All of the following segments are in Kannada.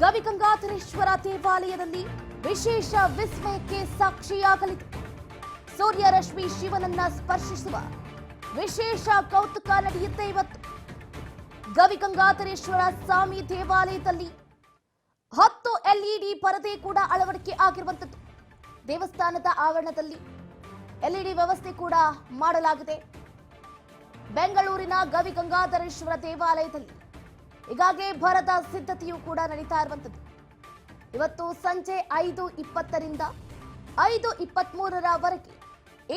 ಗವಿಗಂಗಾಧರೇಶ್ವರ ದೇವಾಲಯದಲ್ಲಿ ವಿಶೇಷ ವಿಸ್ಮಯಕ್ಕೆ ಸಾಕ್ಷಿಯಾಗಲಿದೆ. ಸೂರ್ಯರಶ್ಮಿ ಶಿವನನ್ನ ಸ್ಪರ್ಶಿಸುವ ವಿಶೇಷ ಕೌತುಕ ನಡೆಯುತ್ತೆ ಇವತ್ತು. ಗವಿಗಂಗಾಧರೇಶ್ವರ ಸ್ವಾಮಿ ದೇವಾಲಯದಲ್ಲಿ ಹತ್ತು ಎಲ್ಇಡಿ ಪರದೆ ಕೂಡ ಅಳವಡಿಕೆ ಆಗಿರುವಂತದ್ದು ದೇವಸ್ಥಾನದ ಆವರಣದಲ್ಲಿ ಎಲ್ಇಡಿ ವ್ಯವಸ್ಥೆ ಕೂಡ ಮಾಡಲಾಗಿದೆ. ಬೆಂಗಳೂರಿನ ಗವಿಗಂಗಾಧರೇಶ್ವರ ದೇವಾಲಯದಲ್ಲಿ ಈಗಾಗಲೇ ಭರದ ಸಿದ್ಧತೆಯು ಕೂಡ ನಡೀತಾ ಇರುವಂತದ್ದು ಇವತ್ತು ಸಂಜೆ ಐದು ಇಪ್ಪತ್ತರಿಂದ ಐದು ಇಪ್ಪತ್ಮೂರರವರೆಗೆ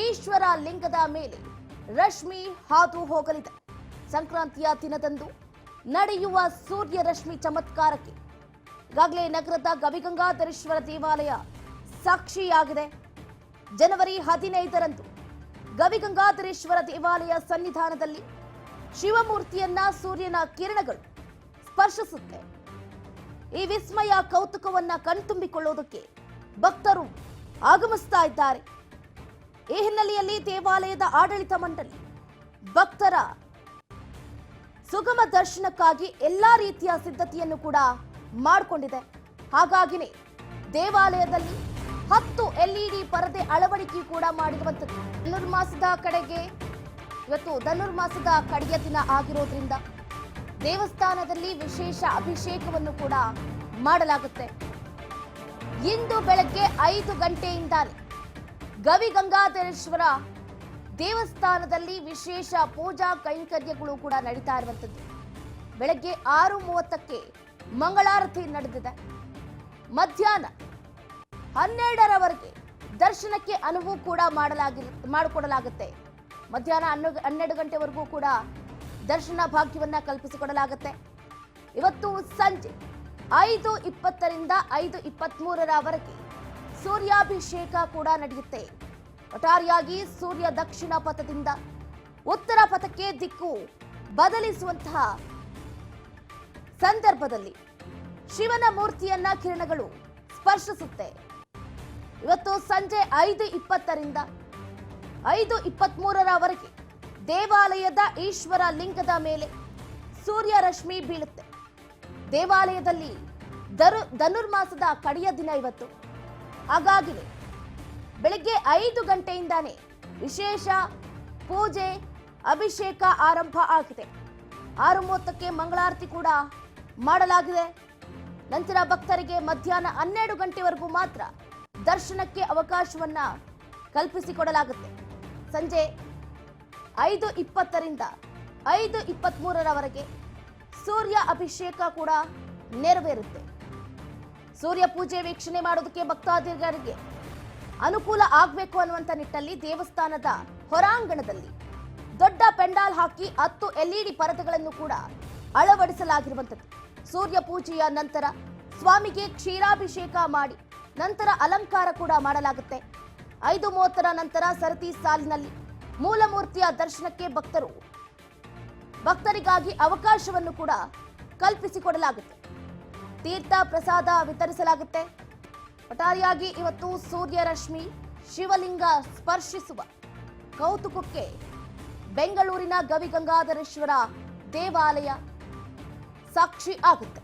ಈಶ್ವರ ಲಿಂಗದ ಮೇಲೆ ರಶ್ಮಿ ಹಾದು ಹೋಗಲಿದೆ. ಸಂಕ್ರಾಂತಿಯ ದಿನದಂದು ನಡೆಯುವ ಸೂರ್ಯ ರಶ್ಮಿ ಚಮತ್ಕಾರಕ್ಕೆ ಈಗಾಗಲೇ ನಗರದ ಗವಿಗಂಗಾಧರೇಶ್ವರ ದೇವಾಲಯ ಸಾಕ್ಷಿಯಾಗಿದೆ. ಜನವರಿ ಹದಿನೈದರಂದು ಗವಿಗಂಗಾಧರೇಶ್ವರ ದೇವಾಲಯ ಸನ್ನಿಧಾನದಲ್ಲಿ ಶಿವಮೂರ್ತಿಯನ್ನ ಸೂರ್ಯನ ಕಿರಣಗಳು ಸ್ಪರ್ಶಿಸುತ್ತೆ. ಈ ವಿಸ್ಮಯ ಕೌತುಕವನ್ನ ಕಣ್ತುಂಬಿಕೊಳ್ಳೋದಕ್ಕೆ ಭಕ್ತರು ಆಗಮಿಸ್ತಾ ಇದ್ದಾರೆ. ಈ ಹಿನ್ನೆಲೆಯಲ್ಲಿ ದೇವಾಲಯದ ಆಡಳಿತ ಮಂಡಳಿ ಭಕ್ತರ ಸುಗಮ ದರ್ಶನಕ್ಕಾಗಿ ಎಲ್ಲಾ ರೀತಿಯ ಸಿದ್ಧತೆಯನ್ನು ಕೂಡ ಮಾಡಿಕೊಂಡಿದೆ. ಹಾಗಾಗಿನೇ ದೇವಾಲಯದಲ್ಲಿ ಹತ್ತು ಎಲ್ಇಡಿ ಪರದೆ ಅಳವಡಿಕೆ ಕೂಡ ಮಾಡಿರುವಂಥದ್ದು. ಧನುರ್ಮಾಸದ ಕಡೆಗೆ ಇವತ್ತು ಧನುರ್ಮಾಸದ ಕಡೆಯ ದಿನ ಆಗಿರೋದ್ರಿಂದ ದೇವಸ್ಥಾನದಲ್ಲಿ ವಿಶೇಷ ಅಭಿಷೇಕವನ್ನು ಕೂಡ ಮಾಡಲಾಗುತ್ತೆ. ಇಂದು ಬೆಳಗ್ಗೆ ಐದು ಗಂಟೆಯಿಂದಾನೇ ಗವಿಗಂಗಾಧರೇಶ್ವರ ದೇವಸ್ಥಾನದಲ್ಲಿ ವಿಶೇಷ ಪೂಜಾ ಕೈಂಕರ್ಯಗಳು ಕೂಡ ನಡೀತಾ ಇರುವಂಥದ್ದು. ಬೆಳಗ್ಗೆ ಆರು ಮೂವತ್ತಕ್ಕೆ ಮಂಗಳಾರತಿ ನಡೆದಿದೆ. ಮಧ್ಯಾಹ್ನ ಹನ್ನೆರಡರವರೆಗೆ ದರ್ಶನಕ್ಕೆ ಅನುವು ಕೂಡ ಮಾಡಲಾಗಿ, ಮಾಡಿಕೊಡಲಾಗುತ್ತೆ. ಮಧ್ಯಾಹ್ನ ಹನ್ನೆರಡು ಗಂಟೆವರೆಗೂ ಕೂಡ ದರ್ಶನ ಭಾಗ್ಯವನ್ನ ಕಲ್ಪಿಸಿಕೊಡಲಾಗುತ್ತೆ. ಇವತ್ತು ಸಂಜೆ ಐದು ಇಪ್ಪತ್ತರಿಂದ ಐದು ಇಪ್ಪತ್ಮೂರರವರೆಗೆ ಸೂರ್ಯಾಭಿಷೇಕ ಕೂಡ ನಡೆಯುತ್ತೆ. ಒಟ್ಟಾರೆಯಾಗಿ ಸೂರ್ಯ ದಕ್ಷಿಣ ಪಥದಿಂದ ಉತ್ತರ ಪಥಕ್ಕೆ ದಿಕ್ಕು ಬದಲಿಸುವಂತಹ ಸಂದರ್ಭದಲ್ಲಿ ಶಿವನ ಮೂರ್ತಿಯನ್ನ ಕಿರಣಗಳು ಸ್ಪರ್ಶಿಸುತ್ತೆ. ಇವತ್ತು ಸಂಜೆ ಐದು ಇಪ್ಪತ್ತರಿಂದ ಐದು ಇಪ್ಪತ್ಮೂರರವರೆಗೆ ದೇವಾಲಯದ ಈಶ್ವರ ಲಿಂಗದ ಮೇಲೆ ಸೂರ್ಯ ರಶ್ಮಿ ಬೀಳುತ್ತೆ. ದೇವಾಲಯದಲ್ಲಿ ದರು ಧನುರ್ಮಾಸದ ಕಡೆಯ ದಿನ ಇವತ್ತು. ಹಾಗಾಗಿದೆ ಬೆಳಗ್ಗೆ ಐದು ಗಂಟೆಯಿಂದಾನೇ ವಿಶೇಷ ಪೂಜೆ, ಅಭಿಷೇಕ ಆರಂಭ ಆಗಿದೆ. ಆರು ಮೂವತ್ತಕ್ಕೆ ಮಂಗಳಾರತಿ ಕೂಡ ಮಾಡಲಾಗಿದೆ. ನಂತರ ಭಕ್ತರಿಗೆ ಮಧ್ಯಾಹ್ನ ಹನ್ನೆರಡು ಗಂಟೆವರೆಗೂ ಮಾತ್ರ ದರ್ಶನಕ್ಕೆ ಅವಕಾಶವನ್ನ ಕಲ್ಪಿಸಿಕೊಡಲಾಗುತ್ತೆ. ಸಂಜೆ ಐದು ಇಪ್ಪತ್ತರಿಂದ ಐದು ಇಪ್ಪತ್ತ್ಮೂರರವರೆಗೆ ಸೂರ್ಯ ಅಭಿಷೇಕ ಕೂಡ ನೆರವೇರುತ್ತೆ. ಸೂರ್ಯ ಪೂಜೆ ವೀಕ್ಷಣೆ ಮಾಡೋದಕ್ಕೆ ಭಕ್ತಾದಿಗಳಿಗೆ ಅನುಕೂಲ ಆಗಬೇಕು ಅನ್ನುವಂಥ ನಿಟ್ಟಲ್ಲಿ ದೇವಸ್ಥಾನದ ಹೊರಾಂಗಣದಲ್ಲಿ ದೊಡ್ಡ ಪೆಂಡಾಲ್ ಹಾಕಿ ಹತ್ತು ಎಲ್ಇಡಿ ಪರದೆಗಳನ್ನು ಕೂಡ ಅಳವಡಿಸಲಾಗಿರುವಂಥದ್ದು. ಸೂರ್ಯ ಪೂಜೆಯ ನಂತರ ಸ್ವಾಮಿಗೆ ಕ್ಷೀರಾಭಿಷೇಕ ಮಾಡಿ, ನಂತರ ಅಲಂಕಾರ ಕೂಡ ಮಾಡಲಾಗುತ್ತೆ. ಐದು ಮೂವತ್ತರ ನಂತರ ಸರತಿ ಸಾಲಿನಲ್ಲಿ ಮೂಲಮೂರ್ತಿಯ ದರ್ಶನಕ್ಕೆ ಭಕ್ತರು. ಭಕ್ತರಿಗಾಗಿ ಅವಕಾಶವನ್ನು ಕೂಡ ಕಲ್ಪಿಸಿಕೊಡಲಾಗುತ್ತೆ. ತೀರ್ಥ ಪ್ರಸಾದ ವಿತರಿಸಲಾಗುತ್ತೆ. ಒಟ್ಟಾರೆಯಾಗಿ ಇವತ್ತು ಸೂರ್ಯರಶ್ಮಿ ಶಿವಲಿಂಗ ಸ್ಪರ್ಶಿಸುವ ಕೌತುಕಕ್ಕೆ ಬೆಂಗಳೂರಿನ ಗವಿಗಂಗಾಧರೇಶ್ವರ ದೇವಾಲಯ ಸಾಕ್ಷಿ ಆಗುತ್ತೆ.